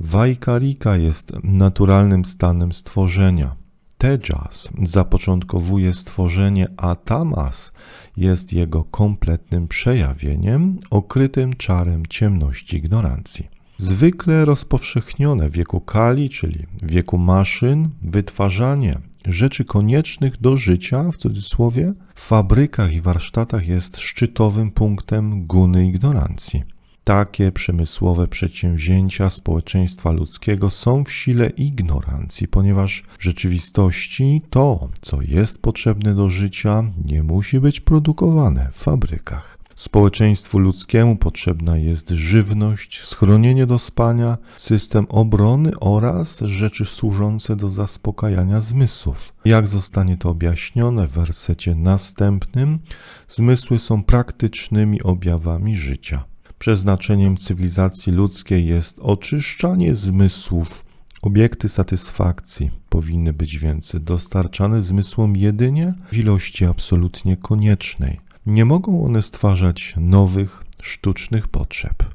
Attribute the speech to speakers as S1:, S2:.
S1: Vajkarika jest naturalnym stanem stworzenia. Tejas zapoczątkowuje stworzenie, a tamas jest jego kompletnym przejawieniem, okrytym czarem ciemności ignorancji. Zwykle rozpowszechnione w wieku Kali, czyli wieku maszyn, wytwarzanie rzeczy koniecznych do życia, w cudzysłowie, w fabrykach i warsztatach jest szczytowym punktem guny ignorancji. Takie przemysłowe przedsięwzięcia społeczeństwa ludzkiego są w sile ignorancji, ponieważ w rzeczywistości to, co jest potrzebne do życia, nie musi być produkowane w fabrykach. Społeczeństwu ludzkiemu potrzebna jest żywność, schronienie do spania, system obrony oraz rzeczy służące do zaspokajania zmysłów. Jak zostanie to objaśnione w wersecie następnym, zmysły są praktycznymi objawami życia. Przeznaczeniem cywilizacji ludzkiej jest oczyszczanie zmysłów. Obiekty satysfakcji powinny być więc dostarczane zmysłom jedynie w ilości absolutnie koniecznej. Nie mogą one stwarzać nowych, sztucznych potrzeb.